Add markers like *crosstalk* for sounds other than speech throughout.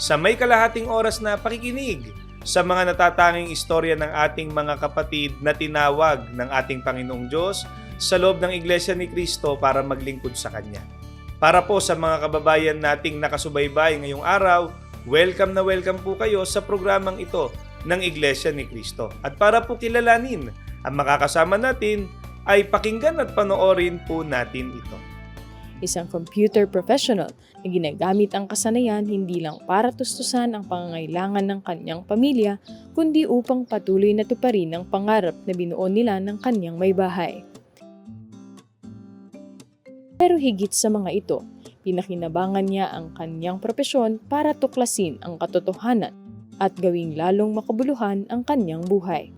sa may kalahating oras na pakikinig sa mga natatanging istorya ng ating mga kapatid na tinawag ng ating Panginoong Diyos sa loob ng Iglesia ni Cristo para maglingkod sa Kanya. Para po sa mga kababayan nating nakasubaybay ngayong araw, welcome na welcome po kayo sa programang ito ng Iglesia ni Cristo. At para po kilalanin ang makakasama natin, ay pakinggan at panoorin po natin ito. Isang computer professional na ginagamit ang kasanayan hindi lang para tustusan ang pangangailangan ng kanyang pamilya, kundi upang patuloy na tuparin ang pangarap na binuo nila ng kanyang may bahay. Pero higit sa mga ito, pinakinabangan niya ang kanyang propesyon para tuklasin ang katotohanan at gawing lalong makabuluhan ang kanyang buhay.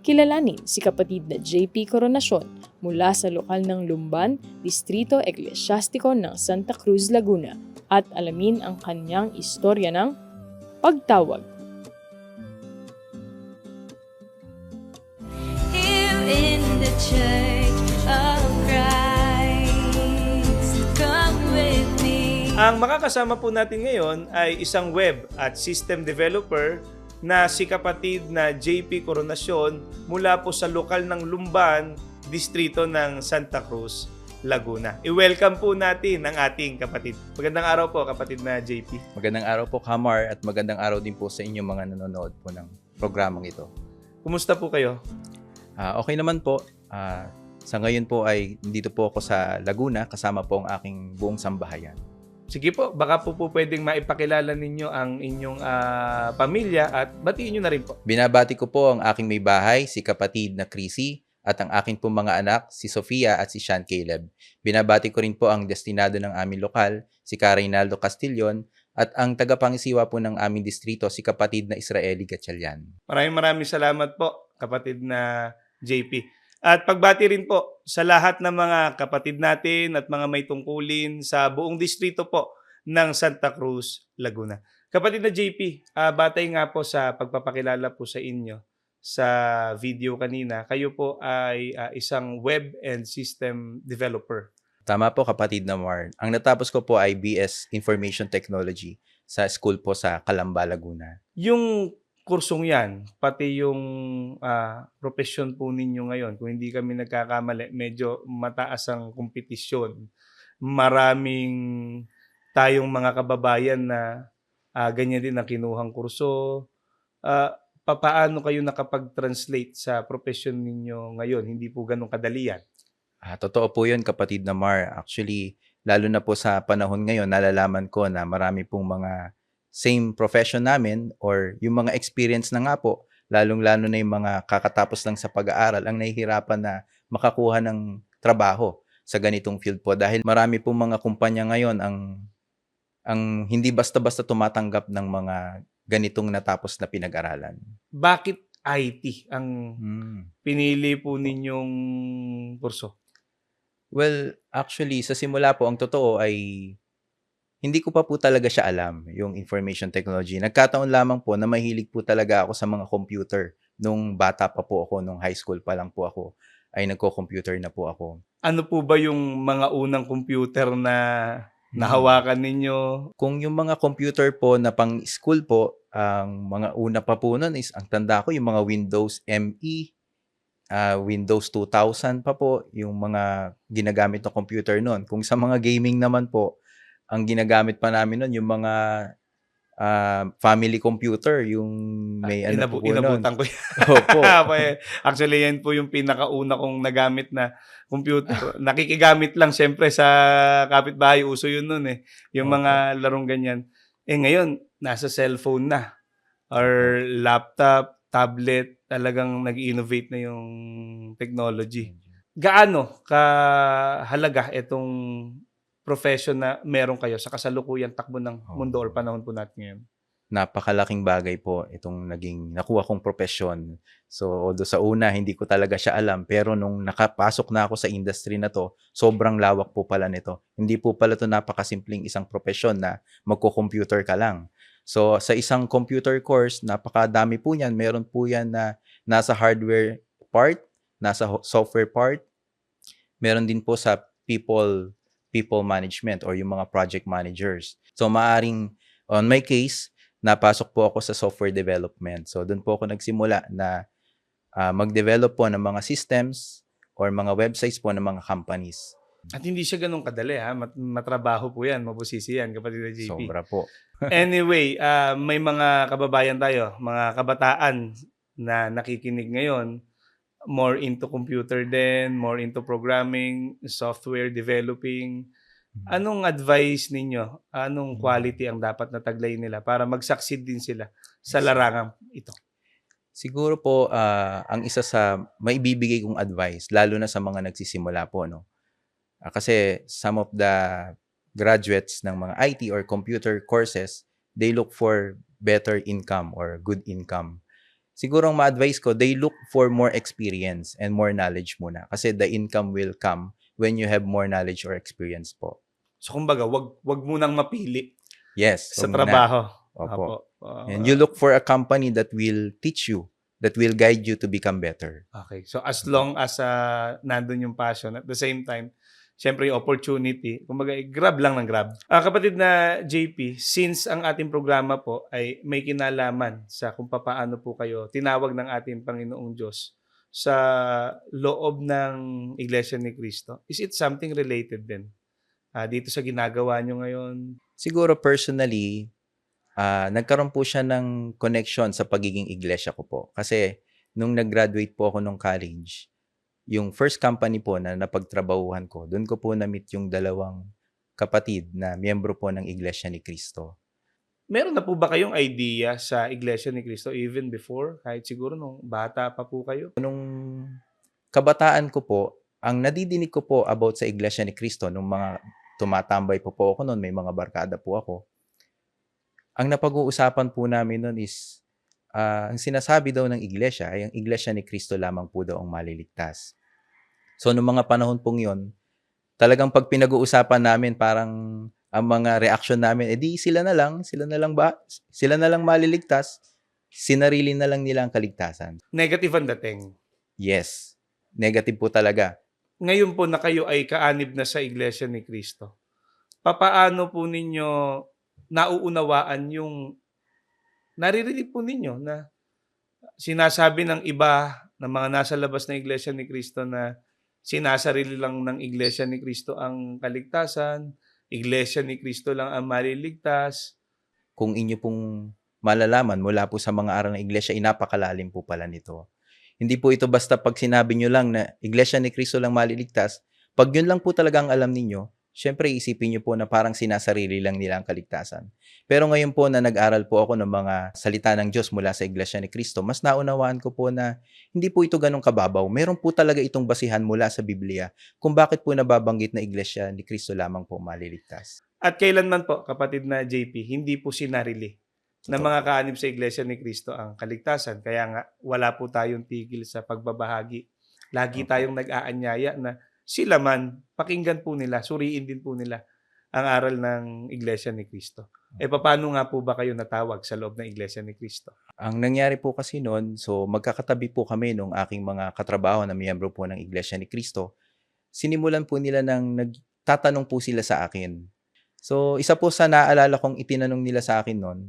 Kilalanin si kapatid na JP Coronacion mula sa lokal ng Lumban, Distrito Eclesiastico ng Santa Cruz, Laguna at alamin ang kanyang istorya ng pagtawag. here in the church of Christ. Come with me. Ang makakasama po natin ngayon ay isang web at system developer na si kapatid na JP Coronacion mula po sa lokal ng Lumban, distrito ng Santa Cruz, Laguna. I-welcome po natin ang ating kapatid. Magandang araw po kapatid na JP. Magandang araw po, Kamar, at magandang araw din po sa inyong mga nanonood po ng programang ito. Kumusta po kayo? Ah, okay naman po. Ah, sa ngayon po ay dito po ako sa Laguna kasama po ang aking buong sambahayan. Sige po, baka po po pwedeng maipakilala ninyo ang inyong ah, pamilya at batiin nyo na rin po. Binabati ko po ang aking may bahay, si kapatid na Chrissy, at ang aking pong mga anak, si Sofia at si Sean Caleb. Binabati ko rin po ang destinado ng aming lokal, si Carinaldo Castillon, at ang tagapangisiwa po ng aming distrito, si kapatid na Israeli Gatchalian. Maraming maraming salamat po, kapatid na JP. At pagbati rin po sa lahat ng mga kapatid natin at mga may tungkulin sa buong distrito po ng Santa Cruz, Laguna. Kapatid na JP, ah, batay nga po sa pagpapakilala po sa inyo sa video kanina. Kayo po ay ah, isang web and system developer. Tama po kapatid na Mar. Ang natapos ko po ay BS Information Technology sa school po sa Calamba, Laguna. Yung kursong yan, pati yung ah, profession po ninyo ngayon, kung hindi kami nagkakamali, medyo mataas ang kompetisyon. Maraming tayong mga kababayan na ah, ganyan din ang kinuhang kurso. Ah, papaano kayo nakapag-translate sa profession ninyo ngayon? Hindi po ganun kadali yan. Ah, totoo po yun kapatid na Mar. Actually, lalo na po sa panahon ngayon, nalalaman ko na marami pong mga same profession namin or yung mga experience na nga po, lalong-lalo na yung mga kakatapos lang sa pag-aaral, ang nahihirapan na makakuha ng trabaho sa ganitong field po. Dahil marami pong mga kumpanya ngayon ang ang hindi basta-basta tumatanggap ng mga ganitong natapos na pinag-aralan. Bakit IT ang Hmm. pinili po ninyong kurso? Well, actually, sa simula po, ang totoo ay hindi ko pa po talaga siya alam, yung information technology. Nagkataon lamang po na mahilig po talaga ako sa mga computer. Nung bata pa po ako, nung high school pa lang po ako, ay nagko-computer na po ako. ano po ba yung mga unang computer na nahawakan ninyo? Kung yung mga computer po na pang school po, ang mga una pa po nun is, ang tanda ko, yung mga Windows ME, ah, Windows 2000 pa po, yung mga ginagamit na computer nun. Kung sa mga gaming naman po, ang ginagamit pa namin nun, yung mga ah, family computer, yung may ano Inabu- po inabutan ko yan. Opo. *laughs* Pa- Actually, yan po yung pinakauna kong nagamit na computer. Nakikigamit lang syempre sa kapitbahay. Uso yun nun eh. Yung Opo. mga larong ganyan. Eh ngayon, nasa cellphone na. Or laptop, tablet. Talagang nag-innovate na yung technology. Gaano kahalaga itong profession na meron kayo sa kasalukuyang takbo ng mundo or panahon po natin ngayon? napakalaking bagay po itong naging nakuha kong profesyon. So, although sa una, hindi ko talaga siya alam. Pero nung nakapasok na ako sa industry na to, sobrang lawak po pala nito. Hindi po pala to napakasimpleng isang profesyon na magko-computer ka lang. So, sa isang computer course, napakadami po yan. Meron po yan na nasa hardware part, nasa software part. Meron din po sa people people management or yung mga project managers. So, maaring, on my case, napasok po ako sa software development. So, doon po ako nagsimula na ah, mag-develop po ng mga systems or mga websites po ng mga companies. At hindi siya ganun kadali ha. Mat- matrabaho po yan, mabusisi yan kapatid na JP. Sobra po. *laughs* anyway, ah, may mga kababayan tayo, mga kabataan na nakikinig ngayon, more into computer din, more into programming, software developing. Anong advice ninyo? Anong quality ang dapat nataglay nila para mag-succeed din sila sa larangang ito? Siguro po, ah, ang isa sa maibibigay kong advice, lalo na sa mga nagsisimula po, no? Ah, kasi some of the graduates ng mga IT or computer courses, they look for better income or good income. Siguro ang ma-advise ko, they look for more experience and more knowledge muna. Kasi the income will come when you have more knowledge or experience po. So kumbaga, wag wag munang mapili Yes. sa muna. trabaho. Opo. Ah, And you look for a company that will teach you, that will guide you to become better. Okay. So as long as uh, nandun yung passion, at the same time, syempre yung opportunity, kumbaga grab lang ng grab. Ah, kapatid na JP, since ang ating programa po ay may kinalaman sa kung paano po kayo tinawag ng ating Panginoong Diyos sa loob ng Iglesia ni Cristo, is it something related din? Ah, dito sa ginagawa nyo ngayon? Siguro personally, ah, nagkaroon po siya ng connection sa pagiging iglesia ko po. Kasi nung nag-graduate po ako nung college, yung first company po na napagtrabahuhan ko, doon ko po na-meet yung dalawang kapatid na miyembro po ng Iglesia ni Cristo. Meron na po ba kayong idea sa Iglesia ni Cristo even before? Kahit siguro nung bata pa po kayo? Nung kabataan ko po, ang nadidinig ko po about sa Iglesia ni Cristo, nung mga tumatambay po po ako noon, may mga barkada po ako, ang napag-uusapan po namin noon is, ah, ang sinasabi daw ng iglesia ay ang iglesia ni Cristo lamang po daw ang maliligtas. So, noong mga panahon pong yon, talagang pag pinag-uusapan namin, parang ang mga reaction namin, edi sila na lang, sila na lang ba, sila na lang maliligtas, sinarili na lang nila ang kaligtasan. Negative ang dating. Yes, negative po talaga. ngayon po na kayo ay kaanib na sa Iglesia ni Cristo, papaano po ninyo nauunawaan yung naririnig po ninyo na sinasabi ng iba ng mga nasa labas ng Iglesia ni Cristo na sinasarili lang ng Iglesia ni Cristo ang kaligtasan, Iglesia ni Cristo lang ang maliligtas. Kung inyo pong malalaman mula po sa mga aral ng iglesia, inapakalalim po pala nito. Hindi po ito basta pag sinabi nyo lang na iglesia ni Cristo lang maliligtas, pag yun lang po talaga ang alam ninyo, syempre isipin nyo po na parang sinasarili lang nila ang kaligtasan. Pero ngayon po na nag-aral po ako ng mga salita ng Diyos mula sa iglesia ni Cristo, mas naunawaan ko po na hindi po ito ganong kababaw. Meron po talaga itong basihan mula sa Biblia kung bakit po nababanggit na iglesia ni Cristo lamang po maliligtas. At kailanman po, kapatid na JP, hindi po sinarili na mga kaanib sa Iglesia ni Cristo ang kaligtasan. Kaya nga, wala po tayong tigil sa pagbabahagi. Lagi tayong nag-aanyaya na sila man, pakinggan po nila, suriin din po nila ang aral ng Iglesia ni Cristo. Eh, paano nga po ba kayo natawag sa loob ng Iglesia ni Cristo? Ang nangyari po kasi noon, so magkakatabi po kami nung aking mga katrabaho na miyembro po ng Iglesia ni Cristo. Sinimulan po nila ng nagtatanong po sila sa akin. So, isa po sa naalala kong itinanong nila sa akin noon,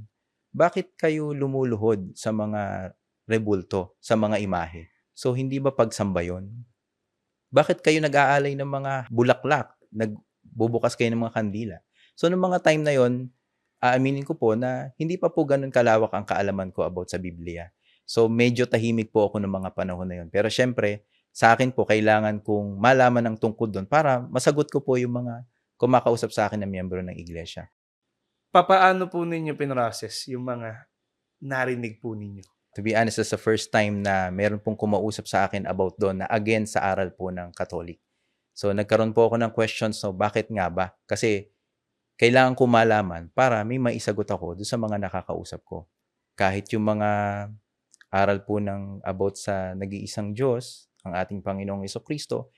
bakit kayo lumuluhod sa mga rebulto, sa mga imahe? So, hindi ba pagsamba yun? Bakit kayo nag-aalay ng mga bulaklak? Nagbubukas kayo ng mga kandila? So, noong mga time na yon aaminin ko po na hindi pa po ganun kalawak ang kaalaman ko about sa Biblia. So, medyo tahimik po ako ng mga panahon na yun. Pero syempre, sa akin po, kailangan kong malaman ang tungkol doon para masagot ko po yung mga kumakausap sa akin na miyembro ng iglesia. Papaano po ninyo pinrocess yung mga narinig po ninyo? To be honest, that's the first time na meron pong kumausap sa akin about doon na again sa aral po ng Katolik. So nagkaroon po ako ng questions so bakit nga ba? Kasi kailangan ko malaman para may maisagot ako doon sa mga nakakausap ko. Kahit yung mga aral po ng about sa nag-iisang Diyos, ang ating Panginoong Kristo,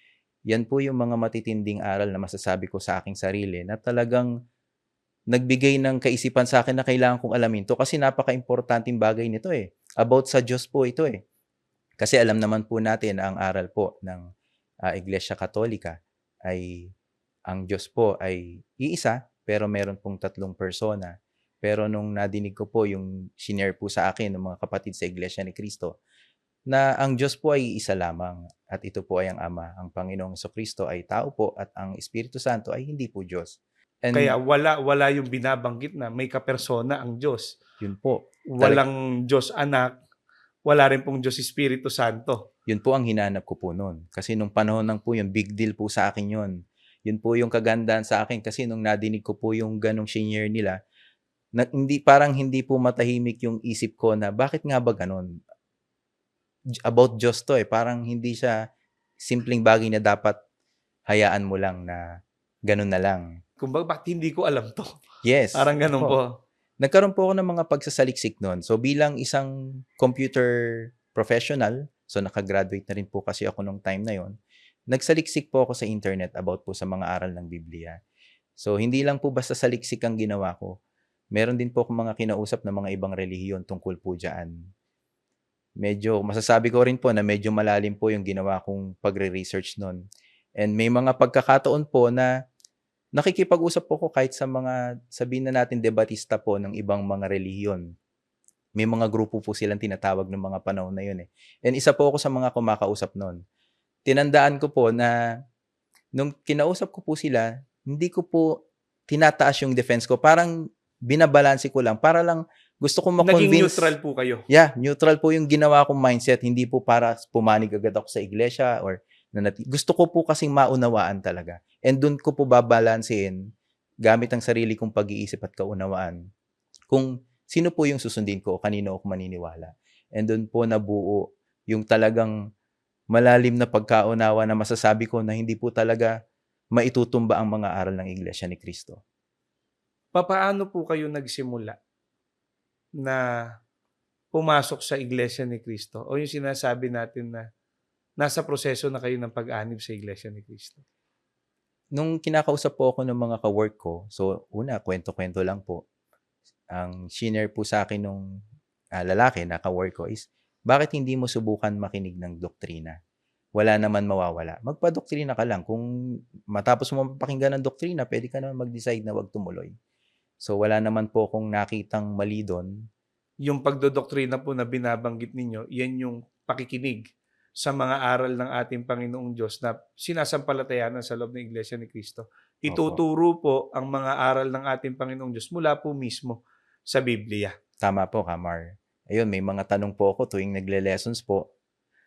yan po yung mga matitinding aral na masasabi ko sa aking sarili na talagang nagbigay ng kaisipan sa akin na kailangan kong alamin to kasi napaka-importanting bagay nito eh. About sa Diyos po ito eh. Kasi alam naman po natin ang aral po ng ah, Iglesia Katolika ay ang Diyos po ay iisa pero meron pong tatlong persona. Pero nung nadinig ko po yung shinare po sa akin ng mga kapatid sa Iglesia ni Cristo na ang Diyos po ay isa lamang at ito po ay ang Ama. Ang Panginoong Kristo ay tao po at ang Espiritu Santo ay hindi po Diyos. And Kaya wala wala yung binabanggit na may kapersona ang Diyos. yun po. Walang Diyos anak, wala rin pong Diyos Espiritu Santo. Yun po ang hinanap ko po noon. Kasi nung panahon ng po yun, big deal po sa akin yun. Yun po yung kagandahan sa akin kasi nung nadinig ko po yung ganong senior nila, na, hindi, parang hindi po matahimik yung isip ko na bakit nga ba ganon? About Diyos to eh. Parang hindi siya simpleng bagay na dapat hayaan mo lang na ganun na lang. Kumbaga, bakit hindi ko alam to? Yes. Parang ganun po. Nagkaroon po ako ng mga pagsasaliksik noon. So bilang isang computer professional, so nakagraduate na rin po kasi ako nung time na yon, nagsaliksik po ako sa internet about po sa mga aral ng Biblia. So hindi lang po basta saliksik ang ginawa ko. Meron din po akong mga kinausap ng mga ibang relihiyon tungkol po dyan. Medyo, masasabi ko rin po na medyo malalim po yung ginawa kong pagre-research noon. And may mga pagkakataon po na nakikipag-usap po ko kahit sa mga, sabihin na natin, debatista po ng ibang mga relihiyon. May mga grupo po silang tinatawag ng mga panahon na yun eh. And isa po ako sa mga kumakausap noon. Tinandaan ko po na nung kinausap ko po sila, hindi ko po tinataas yung defense ko. Parang binabalanse ko lang. Para lang gusto ko Naging ma-convince. neutral po kayo. Yeah, neutral po yung ginawa kong mindset. Hindi po para pumanig agad ako sa iglesia or nanati. Gusto ko po kasing maunawaan talaga. And doon ko po babalansein gamit ang sarili kong pag-iisip at kaunawaan kung sino po yung susundin ko o kanino ako maniniwala. And doon po nabuo yung talagang malalim na pagkaunawa na masasabi ko na hindi po talaga maitutumba ang mga aral ng Iglesia ni Cristo. Papaano po kayo nagsimula na pumasok sa Iglesia ni Cristo? O yung sinasabi natin na nasa proseso na kayo ng pag-anib sa Iglesia ni Cristo? nung kinakausap po ako ng mga ka-work ko, so una, kwento-kwento lang po. Ang senior po sa akin nung ah, lalaki na ka-work ko is, bakit hindi mo subukan makinig ng doktrina? Wala naman mawawala. Magpa-doktrina ka lang. Kung matapos mo mapakinggan ng doktrina, pwede ka naman mag-decide na wag tumuloy. So wala naman po akong nakitang mali doon. Yung pagdodoktrina po na binabanggit ninyo, yan yung pakikinig sa mga aral ng ating Panginoong Diyos na sinasampalatayanan sa loob ng Iglesia ni Cristo. Ituturo po ang mga aral ng ating Panginoong Diyos mula po mismo sa Biblia. Tama po, Kamar. Ayun, may mga tanong po ako tuwing nagle-lessons po.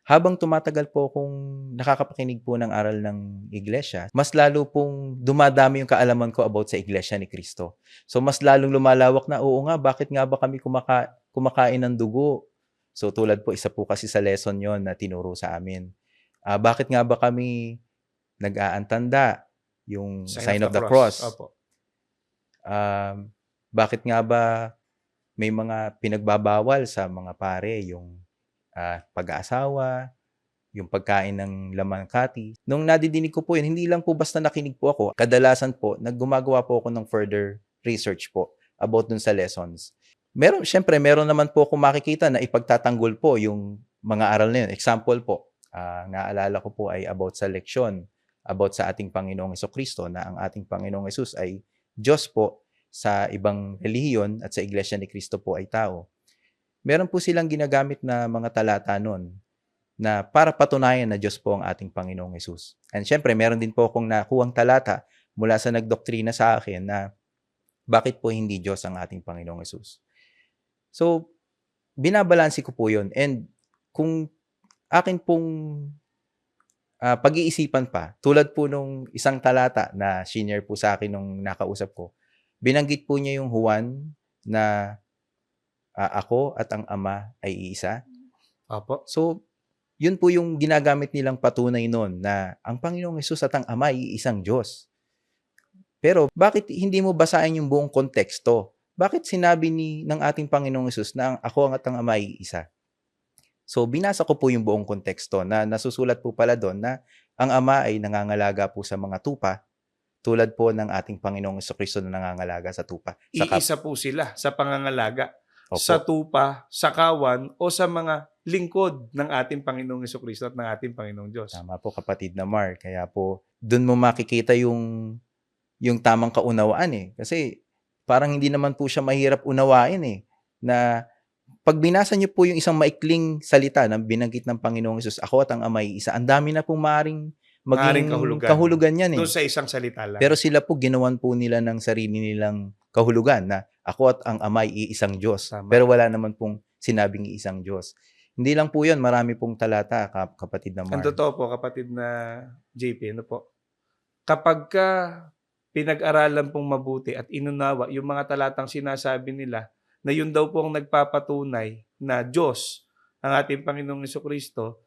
Habang tumatagal po akong nakakapakinig po ng aral ng iglesia, mas lalo pong dumadami yung kaalaman ko about sa iglesia ni Kristo. So mas lalong lumalawak na, oo nga, bakit nga ba kami kumaka- kumakain ng dugo? So tulad po, isa po kasi sa lesson yon na tinuro sa amin. Ah, bakit nga ba kami nag-aantanda? Yung sign, of, the, cross. Opo. Um, bakit nga ba may mga pinagbabawal sa mga pare yung ah, pag-aasawa, yung pagkain ng laman kati. Nung nadidinig ko po yun, hindi lang po basta nakinig po ako. Kadalasan po, naggumagawa po ako ng further research po about dun sa lessons. Meron, syempre, meron naman po akong makikita na ipagtatanggol po yung mga aral na yun. Example po, ah, naalala ko po ay about sa leksyon about sa ating Panginoong Kristo na ang ating Panginoong Yesus ay Diyos po sa ibang relihiyon at sa Iglesia ni Cristo po ay tao. Meron po silang ginagamit na mga talata nun na para patunayan na Diyos po ang ating Panginoong Yesus. And syempre, meron din po akong nakuhang talata mula sa nagdoktrina sa akin na bakit po hindi Diyos ang ating Panginoong Yesus. So, binabalansi ko po yun. And kung akin pong ah, pag-iisipan pa, tulad po nung isang talata na senior po sa akin nung nakausap ko, binanggit po niya yung Juan na ah, ako at ang Ama ay iisa. Opo. So, yun po yung ginagamit nilang patunay noon na ang Panginoong Yesus at ang Ama ay isang Diyos. Pero bakit hindi mo basahin yung buong konteksto? Bakit sinabi ni ng ating Panginoong Yesus na ako ang Ama ay isa? So binasa ko po yung buong konteksto na nasusulat po pala doon na ang Ama ay nangangalaga po sa mga tupa tulad po ng ating Panginoong Kristo na nangangalaga sa tupa. Sa Iisa po sila sa pangangalaga. Opo. Sa tupa, sa kawan, o sa mga lingkod ng ating Panginoong Kristo at ng ating Panginoong Diyos. Tama po kapatid na Mar. Kaya po doon mo makikita yung yung tamang kaunawaan eh. Kasi parang hindi naman po siya mahirap unawain eh. Na pag binasa niyo po yung isang maikling salita na binanggit ng Panginoong Yesus, ako at ang Ama ay isa, ang dami na pong maring maging Maring kahulugan. kahulugan yan eh. Doon sa isang salita lang. Pero sila po ginawan po nila ng sarili nilang kahulugan na ako at ang Ama ay isang Diyos. Tama. Pero wala naman pong sinabing isang Diyos. Hindi lang po yun, marami pong talata, kap- kapatid na. Ang totoo po, kapatid na JP, ano po, kapag ka pinag-aralan pong mabuti at inunawa yung mga talatang sinasabi nila na yun daw po ang nagpapatunay na Diyos ang ating Panginoong Kristo,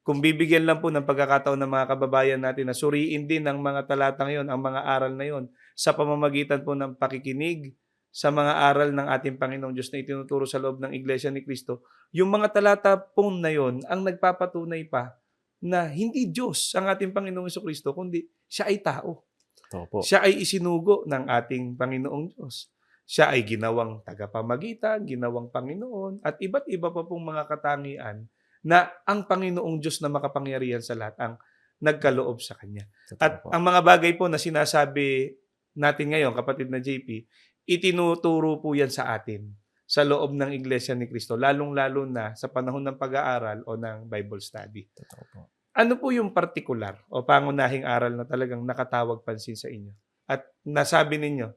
kung bibigyan lang po ng pagkakataon ng mga kababayan natin na suriin din ang mga talatang yon, ang mga aral na yon, sa pamamagitan po ng pakikinig sa mga aral ng ating Panginoong Diyos na itinuturo sa loob ng Iglesia ni Kristo, yung mga talata po na yon ang nagpapatunay pa na hindi Diyos ang ating Panginoong Kristo, kundi siya ay tao. Opo. Siya ay isinugo ng ating Panginoong Diyos. Siya ay ginawang tagapamagitan, ginawang Panginoon, at iba't iba pa pong mga katangian na ang Panginoong Diyos na makapangyarihan sa lahat ang nagkaloob sa Kanya. Totoo At po. ang mga bagay po na sinasabi natin ngayon, kapatid na JP, itinuturo po yan sa atin sa loob ng Iglesia ni Cristo, lalong-lalo na sa panahon ng pag-aaral o ng Bible study. Totoo po. Ano po yung partikular o pangunahing aral na talagang nakatawag pansin sa inyo? At nasabi ninyo,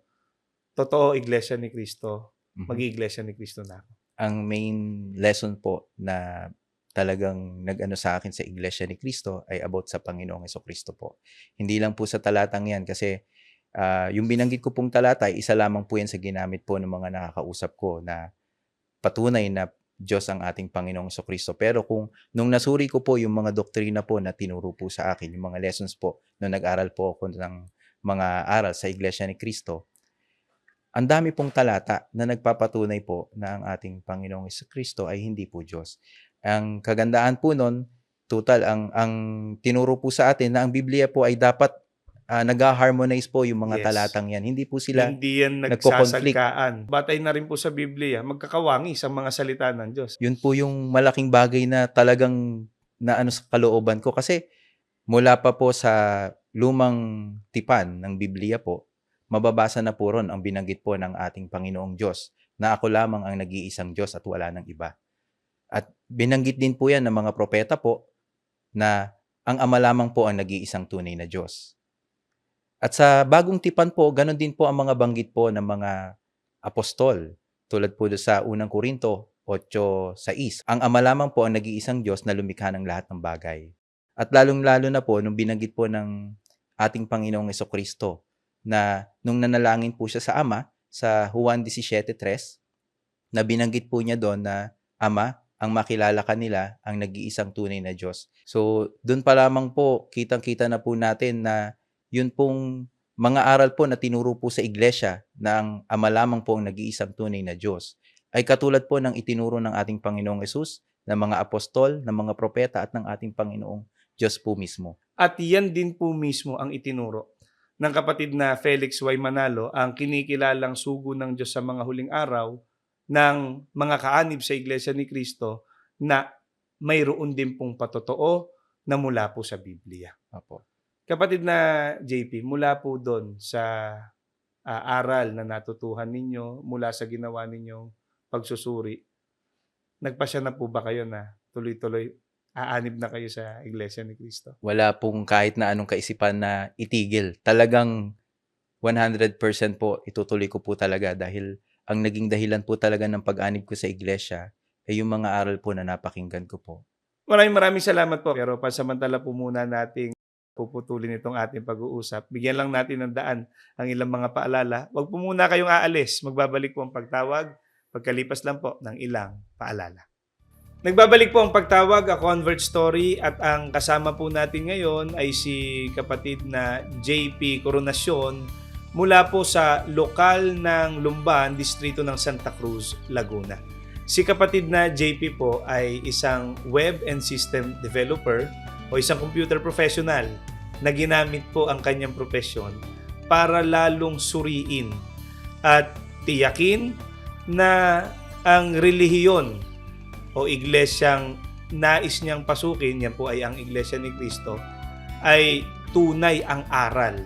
totoo Iglesia ni Cristo, Mhm. mag-Iglesia ni Cristo na ako. ang main lesson po na talagang nag-ano sa akin sa Iglesia ni Cristo ay about sa Panginoong Heso Kristo po. Hindi lang po sa talatang yan kasi ah, yung binanggit ko pong talata ay isa lamang po yan sa ginamit po ng mga nakakausap ko na patunay na Diyos ang ating Panginoong Heso Kristo. Pero kung nung nasuri ko po yung mga doktrina po na tinuro po sa akin, yung mga lessons po, nung nag-aral po ako ng mga aral sa Iglesia ni Cristo, ang dami pong talata na nagpapatunay po na ang ating Panginoong Kristo ay hindi po Diyos. Ang kagandaan po nun, total, ang, ang tinuro po sa atin na ang Biblia po ay dapat ah, nag-harmonize po yung mga Yes. talatang yan. Hindi po sila, Hindi yan nagsasalkaan. Batay na rin po sa Biblia, magkakawangi sa mga salita ng Diyos. yun po yung malaking bagay na talagang na ano sa kalooban ko. Kasi mula pa po sa lumang tipan ng Biblia po, mababasa na po ron ang binanggit po ng ating Panginoong Diyos na ako lamang ang nag-iisang Diyos at wala ng iba. At binanggit din po yan ng mga propeta po na ang Ama lamang po ang nag-iisang tunay na Diyos. At sa bagong tipan po, ganun din po ang mga banggit po ng mga apostol. Tulad po sa unang Korinto 8.6. Ang Ama lamang po ang nag-iisang Diyos na lumikha ng lahat ng bagay. At lalong-lalo na po nung binanggit po ng ating Panginoong Kristo na nung nanalangin po siya sa Ama sa Juan 17.3 na binanggit po niya doon na Ama, ang makilala kanila ang nag-iisang tunay na Diyos. So, doon pa lamang po, kitang-kita na po natin na yun pong mga aral po na tinuro po sa iglesia na ang ama lamang po ang nag-iisang tunay na Diyos ay katulad po ng itinuro ng ating Panginoong Yesus, ng mga apostol, ng mga propeta at ng ating Panginoong Diyos po mismo. At yan din po mismo ang itinuro ng kapatid na Felix Y. Manalo, ang kinikilalang sugo ng Diyos sa mga huling araw ng mga kaanib sa Iglesia ni Cristo na mayroon din pong patotoo na mula po sa Biblia. Opo. Kapatid na JP, mula po doon sa ah, aral na natutuhan ninyo, mula sa ginawa ninyong pagsusuri, nagpasya na po ba kayo na tuloy-tuloy aanib na kayo sa Iglesia ni Cristo? Wala pong kahit na anong kaisipan na itigil. Talagang 100% po itutuloy ko po talaga dahil ang naging dahilan po talaga ng pag-anib ko sa iglesia ay yung mga aral po na napakinggan ko po. Maraming maraming salamat po. Pero pansamantala po muna nating puputulin itong ating pag-uusap. Bigyan lang natin ng daan ang ilang mga paalala. Huwag po muna kayong aalis. Magbabalik po ang pagtawag pagkalipas lang po ng ilang paalala. Nagbabalik po ang pagtawag, a Convert Story at ang kasama po natin ngayon ay si kapatid na JP Coronacion mula po sa lokal ng Lumban, distrito ng Santa Cruz, Laguna. Si kapatid na JP po ay isang web and system developer o isang computer professional na ginamit po ang kanyang profesyon para lalong suriin at tiyakin na ang relihiyon o iglesyang nais niyang pasukin, yan po ay ang Iglesia ni Cristo, ay tunay ang aral.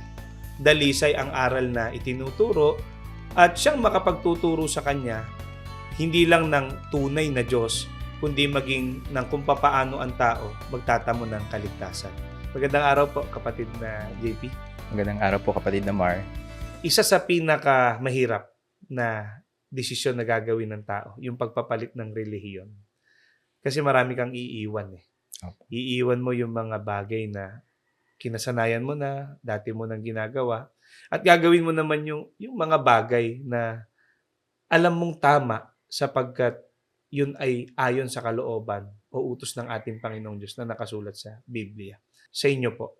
Dalisay ang aral na itinuturo at siyang makapagtuturo sa kanya hindi lang ng tunay na Diyos, kundi maging ng kung papaano ang tao magtatamo ng kaligtasan. Magandang araw po, kapatid na JP. Magandang araw po kapatid na Mar. Isa sa pinaka mahirap na desisyon na gagawin ng tao, yung pagpapalit ng relihiyon. Kasi marami kang iiwan eh. Opo. Iiwan mo yung mga bagay na kinasanayan mo na, dati mo nang ginagawa, at gagawin mo naman yung, yung mga bagay na alam mong tama sapagkat yun ay ayon sa kalooban o utos ng ating Panginoong Diyos na nakasulat sa Biblia. Sa inyo po,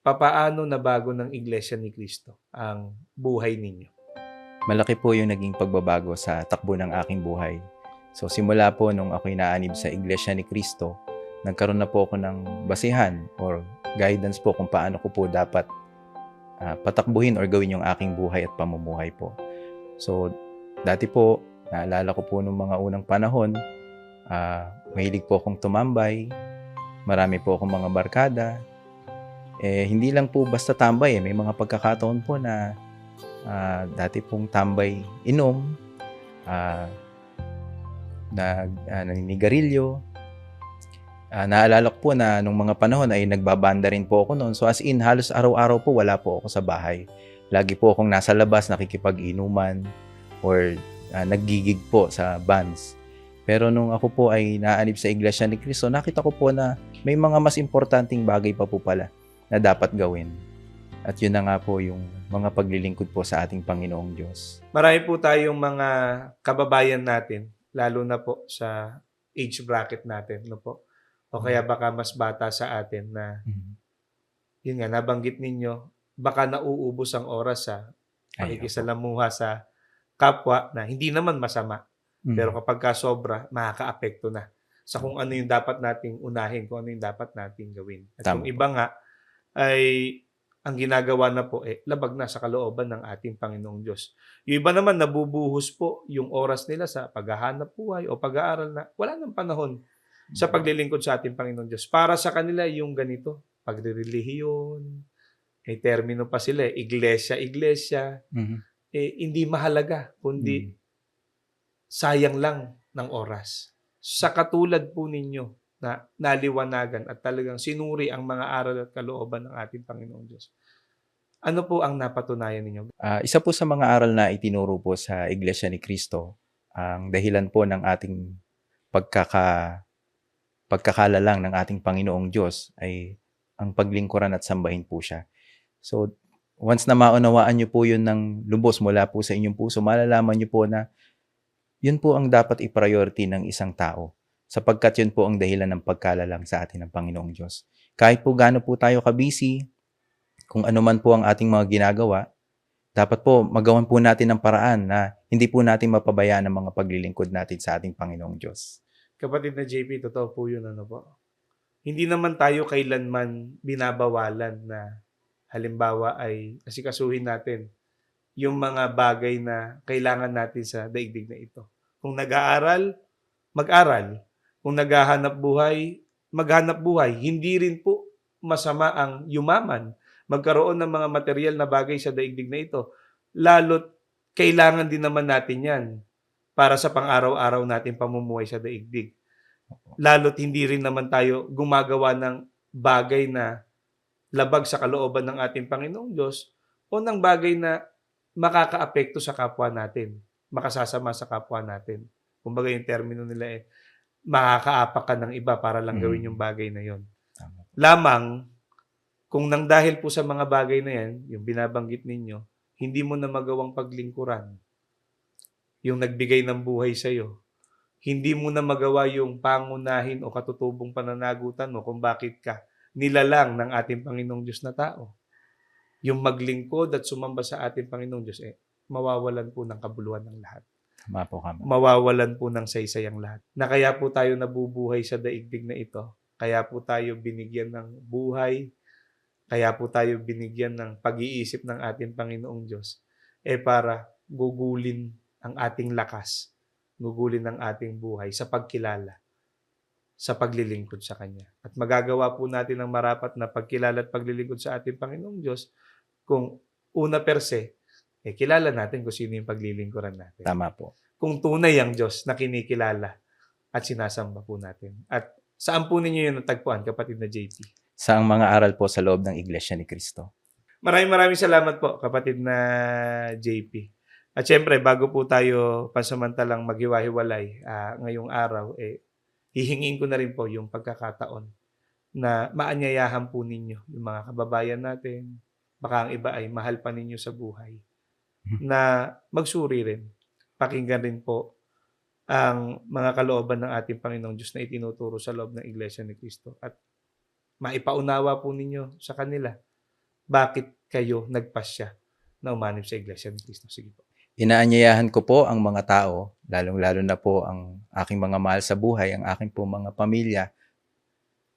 papaano nabago ng Iglesia ni Cristo ang buhay ninyo? Malaki po yung naging pagbabago sa takbo ng aking buhay. So simula po nung ako'y naanib sa Iglesia ni Cristo, nagkaroon na po ako ng basihan or guidance po kung paano ko po dapat ah, patakbuhin or gawin yung aking buhay at pamumuhay po. So dati po, naalala ko po nung mga unang panahon, ah, mahilig po akong tumambay, marami po akong mga barkada. Eh, hindi lang po basta tambay eh. May mga pagkakataon po na ah, dati pong tambay inom, ah, nag uh, naninigarilyo. Ah, naalala ko po na nung mga panahon ay nagbabanda rin po ako noon. So as in, halos araw-araw po wala po ako sa bahay. Lagi po akong nasa labas nakikipag-inuman or ah, naggigig po sa bands. Pero nung ako po ay naanib sa Iglesia ni Cristo, nakita ko po na may mga mas importanteng bagay pa po pala na dapat gawin. At yun na nga po yung mga paglilingkod po sa ating Panginoong Diyos. Marami po tayong mga kababayan natin, lalo na po sa age bracket natin, no po? O kaya baka mas bata sa atin na, yun nga, nabanggit ninyo, baka nauubos ang oras sa pakikisalamuha sa kapwa na hindi naman masama. Mm. Pero kapag ka sobra, makaka-apekto na sa kung ano yung dapat nating unahin, kung ano yung dapat nating gawin. At Tama yung iba nga, ay ang ginagawa na po, eh, labag na sa kalooban ng ating Panginoong Diyos. Yung iba naman, nabubuhos po yung oras nila sa paghahanap buhay o pag-aaral na wala nang panahon sa paglilingkod sa ating Panginoong Diyos. Para sa kanila, yung ganito, pagre-relihiyon, may termino pa sila, eh, iglesia, iglesia, Mhm. Eh, hindi mahalaga, kundi Mm. sayang lang ng oras. Sa katulad po ninyo na naliwanagan at talagang sinuri ang mga aral at kalooban ng ating Panginoong Diyos. Ano po ang napatunayan ninyo? Ah, isa po sa mga aral na itinuro po sa Iglesia ni Cristo, ang dahilan po ng ating pagkaka pagkakalalang ng ating Panginoong Diyos ay ang paglingkuran at sambahin po siya. So, once na maunawaan niyo po yun ng lubos mula po sa inyong puso, malalaman niyo po na yun po ang dapat i-priority ng isang tao sapagkat yun po ang dahilan ng pagkalalang sa atin ng Panginoong Diyos. Kahit po gaano po tayo kabisi, kung ano man po ang ating mga ginagawa, dapat po magawan po natin ng paraan na hindi po natin mapabayaan ang mga paglilingkod natin sa ating Panginoong Diyos. Kapatid na JP, totoo po yun, ano po? Hindi naman tayo kailanman binabawalan na halimbawa ay asikasuhin natin yung mga bagay na kailangan natin sa daigdig na ito. Kung nag-aaral, mag-aral. Kung naghahanap buhay, maghanap buhay. Hindi rin po masama ang yumaman. Magkaroon ng mga material na bagay sa daigdig na ito. Lalo't kailangan din naman natin yan para sa pang-araw-araw natin pamumuhay sa daigdig. Lalo't hindi rin naman tayo gumagawa ng bagay na labag sa kalooban ng ating Panginoong Diyos o ng bagay na makakaapekto sa kapwa natin, makasasama sa kapwa natin. Kumbaga yung termino nila eh, makakaapak ka ng iba para lang gawin Mm. yung bagay na yon. Tama. Lamang, kung nang dahil po sa mga bagay na yan, yung binabanggit ninyo, hindi mo na magawang paglingkuran yung nagbigay ng buhay sa iyo, hindi mo na magawa yung pangunahin o katutubong pananagutan mo kung bakit ka nilalang ng ating Panginoong Diyos na tao. Yung maglingkod at sumamba sa ating Panginoong Diyos, eh, mawawalan po ng kabuluhan ng lahat. Tama po kama. Mawawalan po ng saysay ang lahat. Na kaya po tayo nabubuhay sa daigdig na ito. Kaya po tayo binigyan ng buhay. Kaya po tayo binigyan ng pag-iisip ng ating Panginoong Diyos. Eh para gugulin ang ating lakas. Gugulin ang ating buhay sa pagkilala sa paglilingkod sa Kanya. At magagawa po natin ang marapat na pagkilala at paglilingkod sa ating Panginoong Diyos kung una per se, eh, kilala natin kung sino yung paglilingkuran natin Tama po. kung tunay ang Diyos na kinikilala at sinasamba po natin. At saan po ninyo yun natagpuan, kapatid na JP? Sa ang mga aral po sa loob ng Iglesia ni Cristo. Maraming maraming salamat po, kapatid na JP. At syempre, bago po tayo pansamantalang maghiwa-hiwalay ah, ngayong araw, eh, hihingin ko na rin po yung pagkakataon na maanyayahan po ninyo yung mga kababayan natin, baka ang iba ay mahal pa ninyo sa buhay, na magsuri rin. Pakinggan rin po ang mga kalooban ng ating Panginoong Diyos na itinuturo sa loob ng Iglesia ni Cristo at maipaunawa po ninyo sa kanila bakit kayo nagpasya na umanib sa Iglesia ni Cristo. Sige po. Inaanyayahan ko po ang mga tao, lalong-lalo na po ang aking mga mahal sa buhay, ang aking po mga pamilya,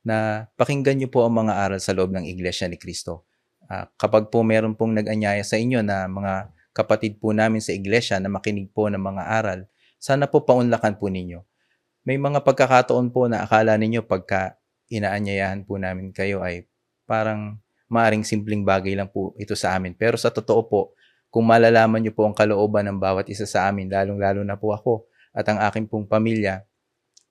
na pakinggan niyo po ang mga aral sa loob ng Iglesia ni Cristo. Ah, kapag po meron pong nag-anyaya sa inyo na mga kapatid po namin sa Iglesia na makinig po ng mga aral, sana po paunlakan po ninyo. May mga pagkakataon po na akala ninyo pagka inaanyayahan po namin kayo ay parang maaring simpleng bagay lang po ito sa amin. Pero sa totoo po, kung malalaman niyo po ang kalooban ng bawat isa sa amin, lalong-lalo na po ako at ang aking pong pamilya,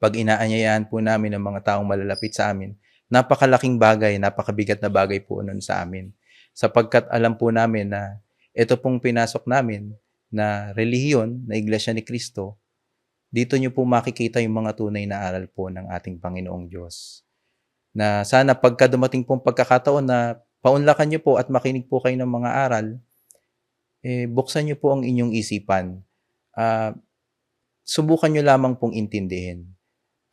pag inaanyayahan po namin ng mga taong malalapit sa amin, napakalaking bagay, napakabigat na bagay po nun sa amin. Sapagkat alam po namin na ito pong pinasok namin na relihiyon na Iglesia ni Cristo, dito niyo po makikita yung mga tunay na aral po ng ating Panginoong Diyos. Na sana pagka dumating pong pagkakataon na paunlakan niyo po at makinig po kayo ng mga aral, eh, buksan niyo po ang inyong isipan. Ah, subukan niyo lamang pong intindihin.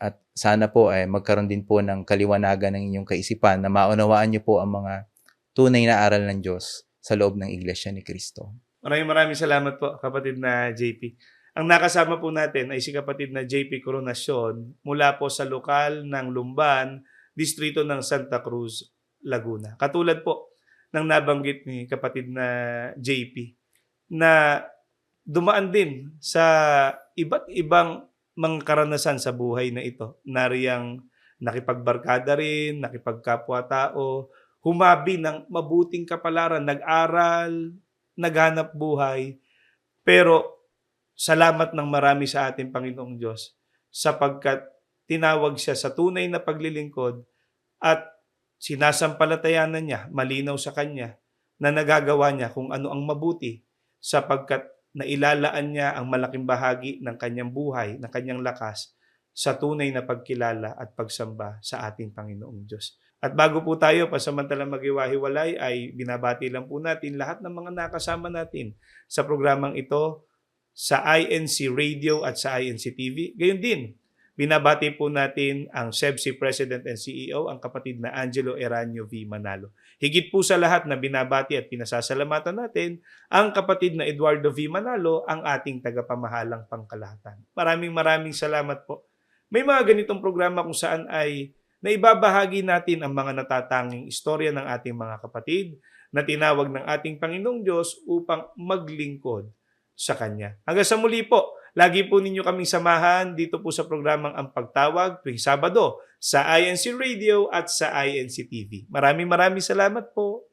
At sana po ay magkaroon din po ng kaliwanagan ng inyong kaisipan na maunawaan niyo po ang mga tunay na aral ng Diyos sa loob ng Iglesia ni Cristo. Maraming maraming salamat po, kapatid na JP. Ang nakasama po natin ay si kapatid na JP Coronacion mula po sa lokal ng Lumban, distrito ng Santa Cruz, Laguna. Katulad po ng nabanggit ni kapatid na JP na dumaan din sa iba't ibang mga karanasan sa buhay na ito. Nariyang nakipagbarkada rin, nakipagkapwa-tao, humabi ng mabuting kapalaran, nag-aral, naghanap buhay, pero salamat ng marami sa ating Panginoong Diyos sapagkat tinawag siya sa tunay na paglilingkod at sinasampalatayanan niya, malinaw sa kanya, na nagagawa niya kung ano ang mabuti sapagkat nailalaan niya ang malaking bahagi ng kanyang buhay, ng kanyang lakas sa tunay na pagkilala at pagsamba sa ating Panginoong Diyos. At bago po tayo pasamantalang maghiwa-hiwalay ay binabati lang po natin lahat ng mga nakasama natin sa programang ito sa INC Radio at sa INC TV. Gayon din, binabati po natin ang SEBSI President and CEO, ang kapatid na Angelo Eranio V. Manalo. Higit po sa lahat na binabati at pinasasalamatan natin ang kapatid na Eduardo V. Manalo, ang ating tagapamahalang pangkalahatan. Maraming maraming salamat po. May mga ganitong programa kung saan ay naibabahagi natin ang mga natatanging istorya ng ating mga kapatid na tinawag ng ating Panginoong Diyos upang maglingkod sa Kanya. Hanggang sa muli po, lagi po ninyo kaming samahan dito po sa programang Ang Pagtawag tuwing Sabado sa INC Radio at sa INC TV. Maraming maraming salamat po.